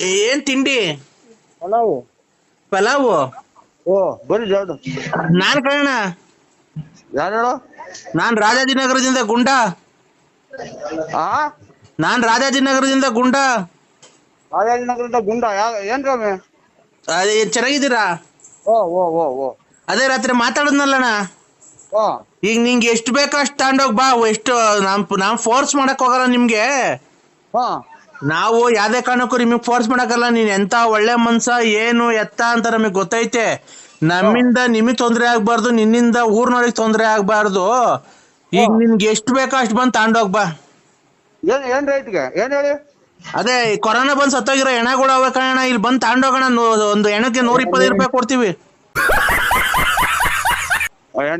ಏನ್ ತಿಂಡಿ? ಪಲಾವು. ಪಲಾವು? ಓ ಬರ್ರಿ ಜಾಡು. ನಾನ್ ಕಣ ಯಾರು ಹೇಳು? ನಾನ್ ರಾಜಾಜಿನಗರದಿಂದ ಗುಂಡ. ಆ? ನಾನ್ ರಾಜಾಜಿನಗರದಿಂದ ಗುಂಡ. ರಾಜಾಜಿನಗರದಿಂದ ಗುಂಡ? ಏನ್ ಸ್ವಾಮಿ? ಅದೇ ಚೆನ್ನಾಗಿದ್ದೀರಾ? ಓ ಓ ಓ ಓ. ಅದೇ ರಾತ್ರಿ ಮಾತಾಡದ್ನಲ್ಲಣ್ಣ. ಓ. ಈಗ ನಿಂಗೆ ಎಷ್ಟು ಬೇಕೋ ಅಷ್ಟು ತಗೊಂಡೋಗ್ ಬಾ ಎಷ್ಟು ನಾನ್ ನಾನ್ ಫೋರ್ಸ್ ಮಾಡಕ್ ಹೋಗಲ್ಲ ನಿಮ್ಗೆ. ಹಾ. ನಾವು ಯಾವ್ದೇ ಕಾರಣಕ್ಕೂ ನಿಮಗ್ ಫೋರ್ಸ್ ಮಾಡಕ್ಕಲ್ಲ ನೀನ್ ಎಂತ ಒಳ್ಳೆ ಮನ್ಸ ಏನು ಎತ್ತ ಅಂತ ನಮಗೆ ಗೊತ್ತೈತೆ. ನಮ್ಮಿಂದ ನಿಮಗ್ ತೊಂದ್ರೆ ಆಗ್ಬಾರ್ದು ನಿನ್ನಿಂದ ಊರ್ನವ್ರಿಗೆ ತೊಂದ್ರೆ ಆಗ್ಬಾರ್ದು. ಈಗ ನಿನ್ಗೆ ಎಷ್ಟು ಬೇಕೋ ಅಷ್ಟು ಬಂದ್ ತಗೊಂಡೋಗ್ ಬಾ. ಏನ್ ಏನ್ ಏನ್ ಹೇಳಿ? ಅದೇ ಕೊರೋನಾ ಬಂದ್ ಸತ್ತೋಗಿರೋ ಹೆಣಗಳು ಅವೆ ಕಣ ಇಲ್ಲಿ ಬಂದ್ ತಗೊಂಡೋಗೋಣ ಒಂದು ಎಣಕ್ಕೆ ನೂರ ಇಪ್ಪತ್ತೈದು ರೂಪಾಯಿ ಕೊಡ್ತೀವಿ.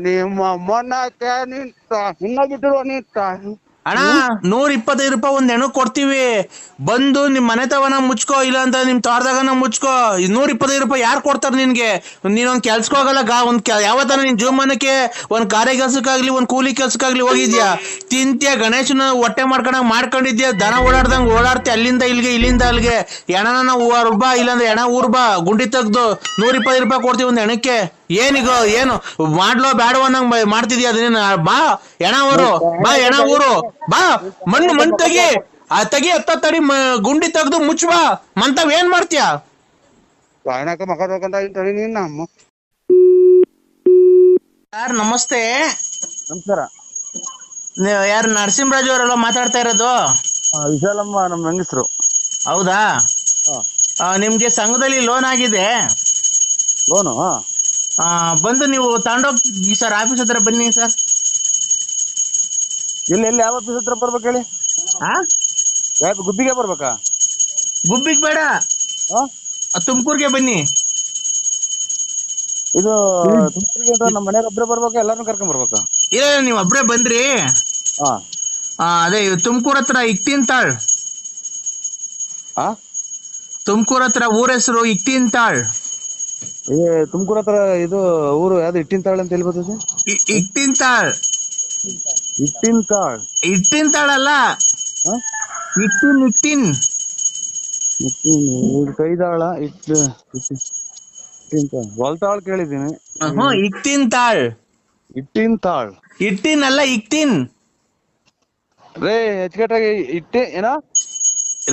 ನಿಮ್ಮ ಮೊನ್ನ ನಿಂತ ಬಿಟ್ಟಿರುವ ನಿಂತ. ಅಣ್ಣ ನೂರ ಇಪ್ಪತ್ತೈದು ರೂಪಾಯಿ ಒಂದ್ ಹೆಣ್ಣು ಕೊಡ್ತೀವಿ. ಬಂದು ನಿಮ್ ಮನೆ ತವನ ಮುಚ್ಕೋ ಇಲ್ಲ ಅಂತ ನಿಮ್ ತೋಟದಾಗನ ಮುಚ್ಕೋ. ನೂರ ಇಪ್ಪತ್ತೈದು ರೂಪಾಯಿ ಯಾರು ಕೊಡ್ತಾರ ನಿನ್ಗೆ? ನೀನೊಂದ್ ಕೆಲ್ಸಕ್ಕೆ ಹೋಗಲ್ಲ ಗಾ ಒಂದ್ ಯಾವತ್ತಾನ ನಿನ್ ಜೀವಮಾನಕ್ಕೆ ಒಂದ್ ಕಾರ್ಯ ಕೆಲ್ಸಕ್ಕಾಗ್ಲಿ ಒಂದ್ ಕೂಲಿ ಕೆಲ್ಸಕ್ಕಾಗ್ಲಿ ಹೋಗಿದ್ಯಾ? ತಿಂತ್ಯ ಗಣೇಶನ ಹೊಟ್ಟೆ ಮಾಡ್ಕೊಂಡಂಗ್ ಮಾಡ್ಕೊಂಡಿದ್ಯಾ? ದನ ಓಡಾಡ್ದಂಗ್ ಓಡಾಡ್ತಿ ಅಲ್ಲಿಂದ ಇಲ್ಲಿಗೆ ಇಲ್ಲಿಂದ ಅಲ್ಲಿಗೆ. ಹೆಣನ ಊರ್ಬಾ ಇಲ್ಲಾಂದ್ರೆ ಹೆಣ ಊರ್ಬಾ ಗುಂಡಿ ತೆಗ್ದು ನೂರ ಇಪ್ಪತ್ತೈದು ರೂಪಾಯಿ ಕೊಡ್ತೀವಿ ಒಂದ್ ಹೆಣಕ್ಕೆ. ಏನಿಗೋ ಏನು ಮಾಡ್ಲೋ ಬ್ಯಾಡೋ ಅನ್ನಂಗ್ ಮಾಡ್ತಿದೀಯ ಅದನ್ನ? ಬಾ ಎಣ ಊರು ಬಾ ಎಣ ಊರು ಬಾ ಮಣ್ಣು ಮಣ್ಣು ತೆಗಿ ಆ ತೆಗಿ ಹತ್ತ ತಡಿ ಗುಂಡಿ ತೆಗ್ದು ಮುಚ್ಚ ಬಾ ಮಂತವ್ ಏನ್ ಮಾಡ್ತೀಯ? ಯಾರ್ ನಮಸ್ತೆ. ನಮಸ್ಕಾರ. ಯಾರು ನರಸಿಂಹರಾಜು ಅವರೆಲ್ಲ ಮಾತಾಡ್ತಾ ಇರೋದು? ವಿಶಾಲಮ್ಮ ನಮ್ಮ ಹೆಂಗಸ್ರು. ಹೌದಾ? ಆ, ನಿಮ್ಗೆ ಸಂಘದಲ್ಲಿ ಲೋನ್ ಆಗಿದೆ. ಲೋನು ಬಂದು ನೀವು ತಗೊಂಡೋಗಿ ಸರ್ ಆಫೀಸ್ ಹತ್ರ ಬನ್ನಿ ಸರ್. ಎಲ್ಲಿ ಎಲ್ಲಿ ಯಾವ ಆಫೀಸ್ ಹತ್ರ ಬರ್ಬೇಕು ಹೇಳಿ? ಹಾ ಯಾವ ಗುಬ್ಬಿಗೆ ಬರ್ಬೇಕಾ? ಗುಬ್ಬಿಗೆ ಬೇಡ. ತುಮಕೂರ್ಗೆ ಬನ್ನಿ. ಇದು ತುಮಕೂರ್ಗೆ ಅಂತ ನಮ್ಮ ಮನೆಯವ್ರ ಒಬ್ಬರೇ ಬರ್ಬೇಕಾ ಎಲ್ಲಾರನ್ನೂ ಕರ್ಕೊಂಡ್ ಬರ್ಬೇಕಾ? ಇಲ್ಲ ನೀವು ಒಬ್ಬರೇ ಬಂದ್ರಿ. ಹಾ ಅದೇ ತುಮಕೂರ್ ಹತ್ರ ಇಕ್ತಿಂತಾಳ್. ಹಾ ತುಮಕೂರ್ ಹತ್ರ ಊರ ಹೆಸರು ಇಕ್ತಿಂತಾಳ್. ಏ ತುಮಕೂರು ಹತ್ರ ಇದು ಊರು ಯಾವ್ದು ಇಟ್ಟಿನ ತಾಳ್ ಅಂತ ಎಲ್ಲಿ ಬರ್ತದೆ ಇಟ್ಟಿನ ತಾಳ್. ಇಟ್ಟಿನ ತಾಳ್. ಇಟ್ಟಿಂತಾಳ್ ಅಲ್ಲ. ಹಾ? ಇಟ್ಟಿನ್ ಇಟ್ಟಿನ್ ಇಟ್ಟಿನ ಇದು ಕೈದಾಳ ಇಟ್ಟು ಇಟ್ಟಿನ ತಾಳ್. ಹೊಲ್ತಾಳ್ ಕೇಳಿದ್ದೀನಿ. ಇಟ್ಟಿನ ತಾಳ್. ಇಟ್ಟಿನ ತಾಳ್. ಇಟ್ಟಿನ್ ಅಲ್ಲ ಇಕ್ತಿನ್ ರೇ ಹೆಚ್ಚುಕಟ್ಟಾಗಿ ಇಟ್ಟಿ ಏನ?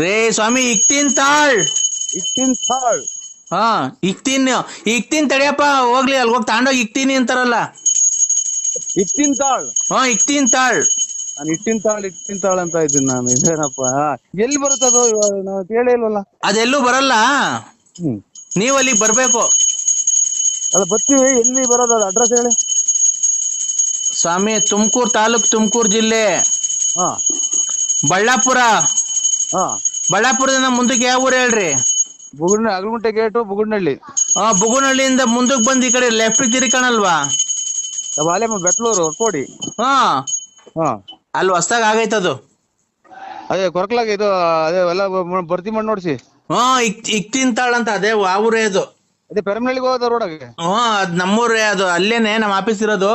ರೇ ಸ್ವಾಮಿ ಇಕ್ತಿಂತಾಳ್ ಇಟ್ಟಿನ್ ತಾಳ್. ಹಾ ಇಕ್ತೀನಿ ಇಕ್ತೀನಿ ತಡಿಯಪ್ಪ ಹೋಗ್ಲಿ ಅಲ್ಲಿ ಹೋಗಿ ತಗೊಂಡೋಗಿ ಇಕ್ತೀನಿ ಅಂತಾರಲ್ಲ. ಇಟ್ಟಿನ ತಾಳ್. ಹ್ಞೂ ಇಕ್ತಿಂತಾಳ್ ನಾನು ಇಟ್ಟಿನ ತಾಳ್ ಇಟ್ಟಿನ ತಾಳ್ ಅಂತ ಇದ್ದೀನಿ ನಾನು. ಇದೇನಪ್ಪ? ಎಲ್ಲಿ ಬರುತ್ತದು ಇವಾಗ ನಾವು ಕೇಳೇ ಇಲ್ವಲ್ಲ? ಅದೆಲ್ಲೂ ಬರಲ್ಲ. ಹ್ಮ್. ನೀವು ಅಲ್ಲಿಗೆ ಬರಬೇಕು. ಅಲ್ಲ ಬರ್ತೀವಿ. ಎಲ್ಲಿ ಬರೋದು? ಅದು ಅಡ್ರೆಸ್ ಹೇಳಿ. ಸ್ವಾಮಿ ತುಮಕೂರು ತಾಲೂಕ್ ತುಮಕೂರು ಜಿಲ್ಲೆ. ಹಾ. ಬಳ್ಳಾಪುರ. ಹಾ. ಬಳ್ಳಾಪುರದಿಂದ ಮುಂದಕ್ಕೆ ಯಾವ ಊರು ಹೇಳ್ರಿ? ಬುಗುಡ್ನ ಅಗಲಗುಂಟೆ ಗೇಟು ಬುಗುಡ್ನಹಳ್ಳಿ ಆ ಬುಗುನಹಳ್ಳಿಯಿಂದ ಮುಂದಕ್ಕೆ ಬಂದು ಈ ಕಡೆ ಲೆಫ್ಟ್ ತಿರಿ ಕಾಣಲ್ವಾ ಬಾಲೆಮ್ಮ ಬೆಟ್ಲೂರು ಕೋಡಿ. ಹಾ. ಹಾ. ಅಲ್ಲಿ ಹೊಸ್ದಾಗ ಆಗೈತದು. ಅದೇ ಕೊರಕ್ಲಾಗ ಇದು ಅದೇ ಎಲ್ಲ ಬರ್ತಿ ಭರ್ತಿ ಮಾಡಿ ನೋಡ್ಸಿ. ಹಾ ಇಕ್ ತಿಂತಾಳ ಅಂತ ಅದೇ ಆ ಊರೇ ಅದು. ಅದೇ ಪೆರಮನಹಳ್ಳಿಗೆ ಹೋದ ರೋಡಾಗೆ ಹಾ ಅದ್ ನಮ್ಮೂರೇ ಅದು ಅಲ್ಲೇನೆ ನಮ್ಮ ಆಫೀಸ್ ಇರೋದು.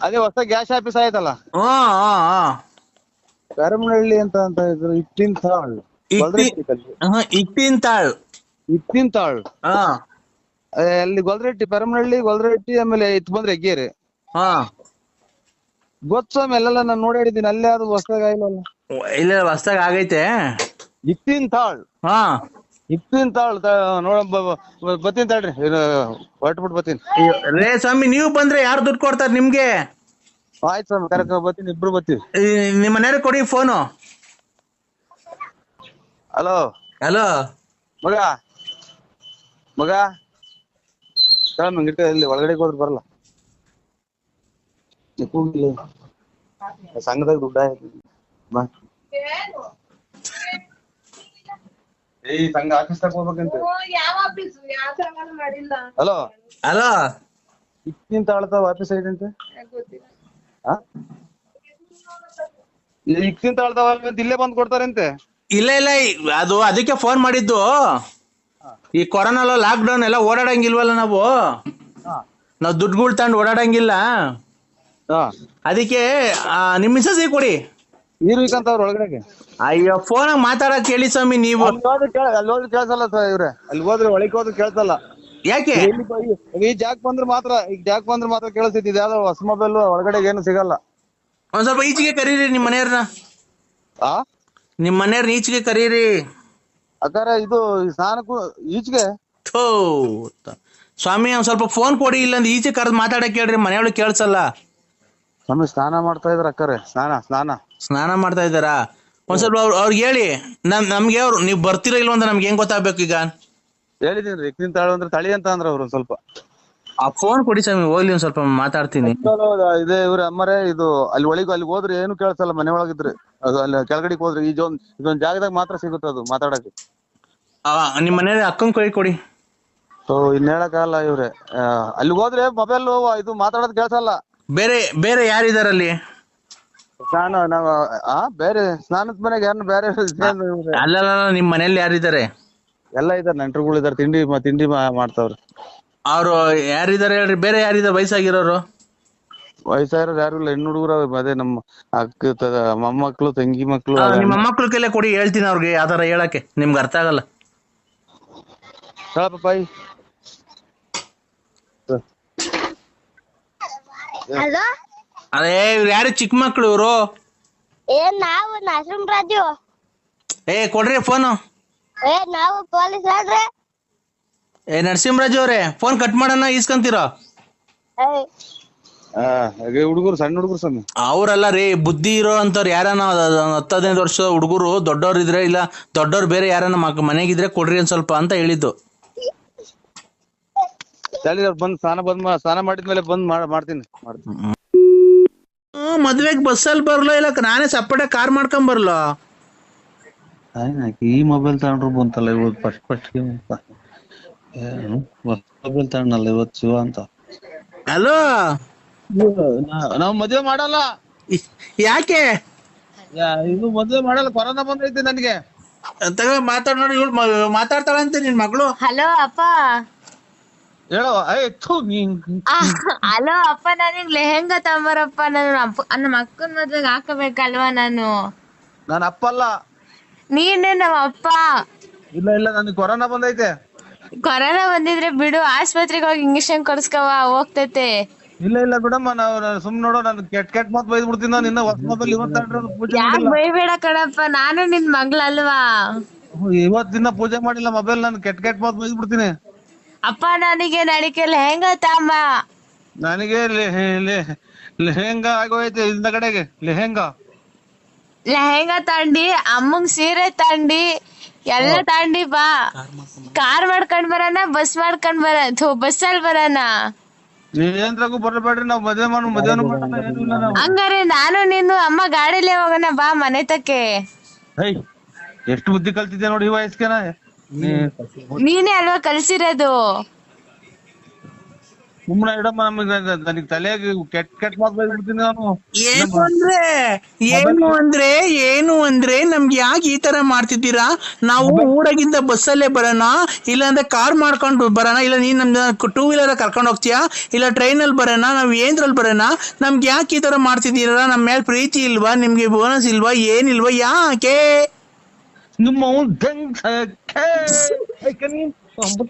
ಅದೇ ಹೊಸ ಗ್ಯಾಸ್ ಆಫೀಸ್ ಆಯ್ತಲ್ಲ. ಹಾ ಹಾ ಹಾ. ಪೆರಮನಹಳ್ಳಿ ಅಂತ ಅಂತ ಇದ್ರು ಇಟ್ಟಿನ ತಾಳ್ ಇಟ್ಟಿ ತಾಳ್ ಇಟ್ಟಿನ ತಾಳ್ ಹಾ. ಅಲ್ಲಿ ಗೊಲ್ರೆಟ್ಟಿ ಪೆರಮನಹಳ್ಳಿ ಗೊಲ್ರೆಟ್ಟಿ ಆಮೇಲೆ ಇತ್ ಬಂದ್ರೆ ಹೆಗ್ಗೇರಿ ಹಾ. ಗೊತ್ತು ಆಮೇಲೆಲ್ಲ ನಾನು ನೋಡಾಡಿದ್ದೀನಿ ಅಲ್ಲೇ ಅದು ಹೊಸದಾಗ ಆಗಿಲ್ಲ ಇಲ್ಲ ಹೊಸದಾಗ ಆಗೈತೆ? ಇಟ್ಟಿನ ತಾಳ್ ಹಾ ಇಟ್ಟಿನ ತಾಳ್ ನೋಡ ಬತ್ತೀನಿ ತಾಳ್ರಿ ಹೊರಟ್ಬಿಟ್ಟು ಬತ್ತೀನಿ ರೇ ಸ್ವಾಮಿ ನೀವು ಬಂದ್ರೆ ಯಾರು ದುಡ್ಡು ಕೊಡ್ತಾರೆ ನಿಮ್ಗೆ? ಆಯ್ತು ಸ್ವಾಮಿ ಕರೆಕ್ಟ್ ಬರ್ತೀನಿ ಇಬ್ರು ಬರ್ತೀವಿ. ನಿಮ್ಮ ಮನೆಯವ್ರಿಗೆ ಕೊಡಿ ಫೋನು. ಹಲೋ. ಹಲೋ. ಮಗ. ಮಗ. ಸ್ವಾಮಿ ಇಟ್ಕ ಇಲ್ಲಿ ಒಳಗಡೆ ಹೋದ್ರೆ ಬರಲ್ಲ. ಕೂಗಿಲ್ಲ. ಸಂಘದಾಗ ದುಡ್ಡ ಬಾ. ಏಯ್ ಸಂಘ ಆಫೀಸ್ ತಗ ಹೋಗ್ಬೇಕಂತ. ಯಾವ ಆಫೀಸು ಯಾವ ಸಂಘನೂ ಮಾಡಿಲ್ಲ. ಹಲೋ. ಹಲೋ. ಇಕ್ಕಿನ ತಾಳ್ತಾವ ಆಫೀಸ್ ಐತಂತೆ? ಗೊತ್ತಿಲ್ಲ. ಹಾ ಇಕ್ಕಿನ ತಾಳ್ತಾವ ಅಂತ ಇಲ್ಲೇ ಬಂದ್ ಕೊಡ್ತಾರಂತೆ. ಇಲ್ಲ ಇಲ್ಲ ಅದು ಅದಕ್ಕೆ ಫೋನ್ ಮಾಡಿದ್ದು. ಈ ಕೊರೋನಾ ಲಾಕ್ ಡೌನ್ ಎಲ್ಲ ಓಡಾಡಂಗಿಲ್ವಲ್ಲ ನಾವು? ನಾವು ದುಡ್ಡುಗಳು ತಗೊಂಡು ಓಡಾಡಂಗಿಲ್ಲ. ಹಾ. ಅದಕ್ಕೆ ನಿಮ್ಮ ನಿಮ್ ಮಿಸಸ್ಸಿಗೆ ಕೊಡಿ. ಇರ್ಬೇಕಂತ ಅವ್ರ ಒಳಗಡೆಗೆ. ಅಯ್ಯೋ ಫೋನ್ ಮಾತಾಡಕ್ ಹೇಳಿ ಸ್ವಾಮಿ ನೀವು. ಅಲ್ಲಿ ಹೋದ್ರೆ ಕೇಳ್ಸಲ್ಲ ಸರ್ ಇವ್ರೆ. ಅಲ್ಲಿ ಹೋದ್ರೆ ಒಳಗೆ ಹೋದ್ರೆ ಕೇಳ್ಸಲ್ಲ. ಯಾಕೆ? ಈ- ಜಾಕ್ ಬಂದ್ರೆ ಮಾತ್ರ ಈ ಜಾಕ್ ಬಂದ್ರೆ ಮಾತ್ರ ಕೇಳಿಸ್ತೈತಿ ಯಾವ್ದೋ ಹೊಸ ಮೊಬೈಲ್ ಒಳಗಡೆ ಏನು ಸಿಗಲ್ಲ. ಒಂದ್ ಸ್ವಲ್ಪ ಈಚೆಗೆ ಕರೀರಿ ನಿಮ್ ಮನೆಯವ್ರನ್ನ ಆ? ನಿಮ್ ಮನೆಯವ್ರ ಈಚೆಗೆ ಕರೀರಿ. ಅಕ್ಕಾರ ಇದು ಸ್ನಾನಕ್ಕೂ ಈಚೆಗೆ? ಥೋ ಸ್ವಾಮಿ ಒಂದ್ ಸ್ವಲ್ಪ ಫೋನ್ ಕೊಡಿ ಇಲ್ಲಂದ್ ಈಚೆ ಕರೆದ್ ಮಾತಾಡಕ್ ಹೇಳ್ರಿ ಮನೆಯೊಳಗೆ ಕೇಳ್ಸಲ್ಲ. ಸ್ವಾಮಿ ಸ್ನಾನ ಮಾಡ್ತಾ ಇದ್ರ ಅಕ್ಕರೆ ಸ್ನಾನ ಸ್ನಾನ. ಸ್ನಾನ ಮಾಡ್ತಾ ಇದ್ದಾರಾ? ಒಂದ್ ಸ್ವಲ್ಪ ಅವ್ರ್ ಅವ್ರಿಗೆ ಹೇಳಿ ನಮ್ ನಮ್ಗೆ ಅವ್ರು ನೀವು ಬರ್ತೀರಾ ಇಲ್ವಂದ್ರೆ ನಮ್ಗೆ ಹೆಂಗ್ ಗೊತ್ತಾಗ್ಬೇಕು ಈಗ? ಹೇಳಿದೀನಿ ರೀ ತಾಳು ಅಂದ್ರೆ ತಳಿ ಅಂತ ಅಂದ್ರ ಅವ್ರು ಒಂದ್ ಸ್ವಲ್ಪ. ಆ ಫೋನ್ ಕೊಡಿ ಸ್ವಾಮಿ ಹೋಗ್ಲಿ ಒಂದ್ ಸ್ವಲ್ಪ ಮಾತಾಡ್ತೀನಿ. ಇದೇ ಇವ್ರ ಅಮ್ಮರೇ ಇದು ಅಲ್ಲಿ ಒಳಗೆ ಅಲ್ಲಿ ಹೋದ್ರೆ ಏನು ಕೇಳ್ಸಲ್ಲ ಮನೆ ಒಳಗಿದ್ರೆ ಅದು ಅಲ್ಲಿ ಕೆಳಗಡೆ ಹೋದ್ರೆ ಈ ಜೋನ್ ಇದೊಂದ್ ಜಾಗದಾಗ ಮಾತ್ರ ಸಿಗುತ್ತೆ ಅದು ಮಾತಾಡಕ್ಕೆ. ಆ, ನಿಮ್ ಮನೇಲಿ ಅಕ್ಕನ್ ಕೈ ಕೊಡಿ. ಸೊ ಇನ್ ಹೇಳಕ್ಕಾಗಲ್ಲ ಇವ್ರೆ. ಅಲ್ಲಿ ಹೋದ್ರೆ ಮೊಬೈಲ್ ಇದು ಮಾತಾಡೋದ್ ಕೇಳ್ಸಲ್ಲ. ಬೇರೆ ಬೇರೆ ಯಾರಿದಾರಲ್ಲಿ ಸ್ನಾನ ನಾವು ಆ ಬೇರೆ ಸ್ನಾನದ ಮನೆಗೆ ಯಾರು ಬೇರೆ ಇವ್ರೆ? ಅಲ್ಲಲ್ಲ ನಿಮ್ ಮನೇಲಿ ಯಾರಿದಾರೆ ಎಲ್ಲ ಇದಾರೆ ನೆಂಟರುಗಳು ಇದಾರೆ ತಿಂಡಿ ಮ- ತಿಂಡಿ ಮಾ- ಮಾಡ್ತಾವ್ರೆ. ಅವ್ರು ಯಾರಿದಾರೆ ಹೇಳ್ರಿ? ಬೇರೆ ಯಾರಿದ್ದಾರೆ ವಯಸ್ಸಾಗಿರೋರು? ವಯಸ್ಸಾಗಿರೋರು ಯಾರು ಇಲ್ಲ. ಹೆಣ್ಣು ಹುಡುಗರು ಅದೇ ನಮ್ಮ ಅಕ್ಕ ತ- ಮೊಮ್ಮಕ್ಳು ತಂಗಿ ಮಕ್ಳು. ನಿಮ್ಮ ಕೈಲೇ ಕೊಡಿ ಹೇಳ್ತೀನಿ ಅವ್ರಿಗೆ ಯಾವ್ದಾರ ಹೇಳಕ್ಕೆ. ನಿಮ್ಗೆ ಅರ್ಥ ಆಗಲ್ಲ. ಹೇಳಪ್ಪ ಬಾಯ್. ಹಲೋ? ಅದೇ ಇವ್ರು ಯಾರು ಚಿಕ್ಕ ಮಕ್ಳು ಇವ್ರು? ಏ ನಾವು ನರಸಿಂಹರಾಜು ಏ ಕೊಡ್ರಿ ಫೋನು. ಏ ನಾವು ಪೊಲೀಸ್ ಹೇಳ್ರಿ ಏ ನರಸಿಂಹರಾಜು ಅವ್ರೆ ಫೋನ್ ಕಟ್ ಮಾಡೋಣ ಈಸ್ಕೊಂತೀರ? ಹುಡುಗರು ಸಣ್ಣ ಹುಡುಗರು ಸ್ವಾಮಿ. ಅವರಲ್ಲ ರೀ ಬುದ್ಧಿ ಇರೋ ಅಂತವ್ರು ಯಾರನ ಹತ್ತ ಹದಿನೈದು ವರ್ಷ ಹುಡುಗರು ದೊಡ್ಡವ್ರು ಇದ್ರೆ ಇಲ್ಲ ದೊಡ್ಡವ್ರು ಬೇರೆ ಯಾರನ್ನ ಮಕ್ ಮನೆಗಿದ್ರೆ ಕೊಡ್ರಿ ಒಂದ್ ಸ್ವಲ್ಪ ಅಂತ ಹೇಳಿದ್ದು. ಅವ್ರು ಬಂದ್ ಸ್ನಾನ ಬಂದ್ ಮಾ- ಸ್ನಾನ ಮಾಡಿದ್ಮೇಲೆ ಬಂದ್ ಮಾಡ್- ಮಾಡ್ತೀನಿ ಮಾಡ್ತೀನಿ. ಹ್ಮ್, ಮದ್ವೆಗ್ ಬಸ್ಸಲ್ಲಿ ಬರ್ಲೋ ಇಲ್ಲ ನಾನೇ ಸಪ್ಪಟೆ ಕಾರ್ ಮಾಡ್ಕೊಂಡ್ ಬರ್ಲೋ ಈ ಮೊಬೈಲ್ ತಗೊಂಡ್ರು ಬಂತಲ್ಲ ಇವತ್ತು ಫಸ್ಟ್ ಫಸ್ಟ್ ತಗೊಂಡಲ್ಲ ಇವತ್ತು ಶಿವ ಅಂತ. ಹಲೋ ನಾವ್ ಮದ್ವೆ ಮಾಡಲ್ಲ. ಯಾಕೆ? ಯಾ- ಇದು ಮದ್ವೆ ಮಾಡಲ್ಲ ಕೊರೋನಾ ಬಂದೈತೆ ನನ್ಗೆ. ತಗ ಮಾತಾಡ ನೋಡಿ ಇವಳು ಮಾತಾಡ್ತಾಳಂತೆ ನಿನ್ ಮಗಳು. ಹಲೋ ಅಪ್ಪ. ಹೇಳೋ ನೀನ್ ಹಲೋ ಅಪ್ಪ ನನಗ್ ಲೆಹೆಂಗಾ ತಂಬರಪ್ಪ ನಾನು ನನ್ನ ನಮ್ಮ ಅಕ್ಕನ ಮದ್ವೆಗೆ ಹಾಕಬೇಕಲ್ವಾ ನಾನು? ನಾನು ಅಪ್ಪ ಅಲ್ಲ. ನೀನೇ ನಮ್ಮ ಅಪ್ಪ? ಇಲ್ಲ ಇಲ್ಲ ನನಗೆ ಕೊರೋನಾ ಬಂದೈತೆ. ಕೊರೋನಾ ಬಂದಿದ್ರೆ ಬಿಡು ಆಸ್ಪತ್ರೆಗೆ ಹೋಗಿ ಇಂಜೆಕ್ಷನ್ ಕೊಡ್ಸ್ಕವ ಹೋಗ್ತೈತೆ. ಇಲ್ಲ ಇಲ್ಲ ಬಿಡಮ್ಮ ನಾವು ಸುಮ್ ನೋಡೋ ನಾನು ಕೆಟ್ಟ ಕೆಟ್ಟ ಮಾತು ಬೈದ್ ಬಿಡ್ತೀನಿ ನಾನು ಇನ್ನ ಹೊಸ ಮೊಬೈಲ್ ಇವತ್ತು ತಗೊಂಡ್ರೆ ಪೂಜೆ ಯಾಕ್ ಮಾಡಿಲ್ಲ. ಬೈಬೇಡ ಕಣಪ್ಪ ನಾನು ನಿನ್ ಮಗ್ಳಲ್ವಾ ಇವತ್ ದಿನ ಪೂಜೆ ಮಾಡಿಲ್ಲ ಮೊಬೈಲ್ ನಾನು ಕೆಟ್ಟ ಕೆಟ್ಟ ಮಾತು ಬೈದ್ ಬಿಡ್ತೀನಿ ಅಪ್ಪ ನನಗೆ ನಡಿಕೆ ಲೆಹೆಂಗಾ ತಮ್ಮ ನನಗೆ ಲೆ- ಲೆ- ಲೆಹೆಂಗಾ ಆಗೋಯ್ತು ಇಂದ ಕಡೆಗೆ ಲೆಹೆಂಗ. ಲೆಹೆಂಗ ತಂಡಿ ಅಮ್ಮಂಗ್ ಸೀರೆ ತಂಡಿ ಎಲ್ಲ ತಾಂಡಿ ಬಾ. ಕಾರ್ ಮಾಡ್ಕೊಂಡ್ ಬರೋಣ ಬಸ್ ಮಾಡ್ಕೊಂಡ್ ಬರ ಬಸ್ ಅಲ್ಲಿ ಬರೋಣ ನೀವೇಂದ್ರಾಗೂ ಬರಬೇಡ್ರಿ ನಾವ್ ಮದ್ವೆ ಮಾಡು ಮದ್ವೆನೂ ಮಾಡಲ್ಲ ಏನೂ ಇಲ್ಲ ನಾವು ಹಂಗಾರೆ ನಾನು ನೀನು ಅಮ್ಮ ಗಾಡಿಲೇ ಹೋಗೋಣ ಬಾ ಮನೆ ತಕ್ಕೆ. ಹೈ ಎಷ್ಟು ಬುದ್ಧಿ ಕಲ್ತಿದ್ದೆ ನೋಡಿ ವಯಸ್ಕನ. ನೀನೇ ಅಲ್ವಾ ಕಲ್ಸಿರೋದು? ಸುಮ್ಮನೆ ಇಡಮ್ಮ ನಮಗೆ ನನಗೆ ತಲೆಗೆ ಕೆಟ್ಟ ಕೆಟ್ಟ ಮಾತು ಬೈದ್ ಬಿಡ್ತೀನಿ ನಾನು. ಏನು ಅಂದ್ರೆ ಏನು ಅಂದ್ರೆ ಏನು ಅಂದ್ರೆ ನಮ್ಗೆ ಯಾಕೆ ಈ ತರ ಮಾಡ್ತಿದ್ದೀರಾ? ನಾವು ಊರಾಗಿಂದ ಬಸ್ಸಲ್ಲೇ ಬರೋಣ ಇಲ್ಲ ಅಂದ್ರೆ ಕಾರ್ ಮಾಡ್ಕೊಂಡು ಬರೋಣ ಇಲ್ಲ ನೀನ್ ನಮ್ದು ಟೂ ವೀಲರ್ ಕರ್ಕೊಂಡು ಹೋಗ್ತೀಯಾ? ಇಲ್ಲ ಟ್ರೈನಲ್ಲಿ ಬರೋಣ ನಾವ್ ಏನ್ರಲ್ಲಿ ಬರೋಣ? ನಮ್ಗೆ ಯಾಕೆ ಈ ತರ ಮಾಡ್ತಿದ್ದೀರಾ? ನಮ್ಮ ಮೇಲೆ ಪ್ರೀತಿ ಇಲ್ವಾ? ನಿಮ್ಗೆ ಬೋನಸ್ ಇಲ್ವಾ? ಏನಿಲ್ವಾ? ಯಾಕೆ? ನಿಮ್ಮ ಐಕನಿ ದಂಗ್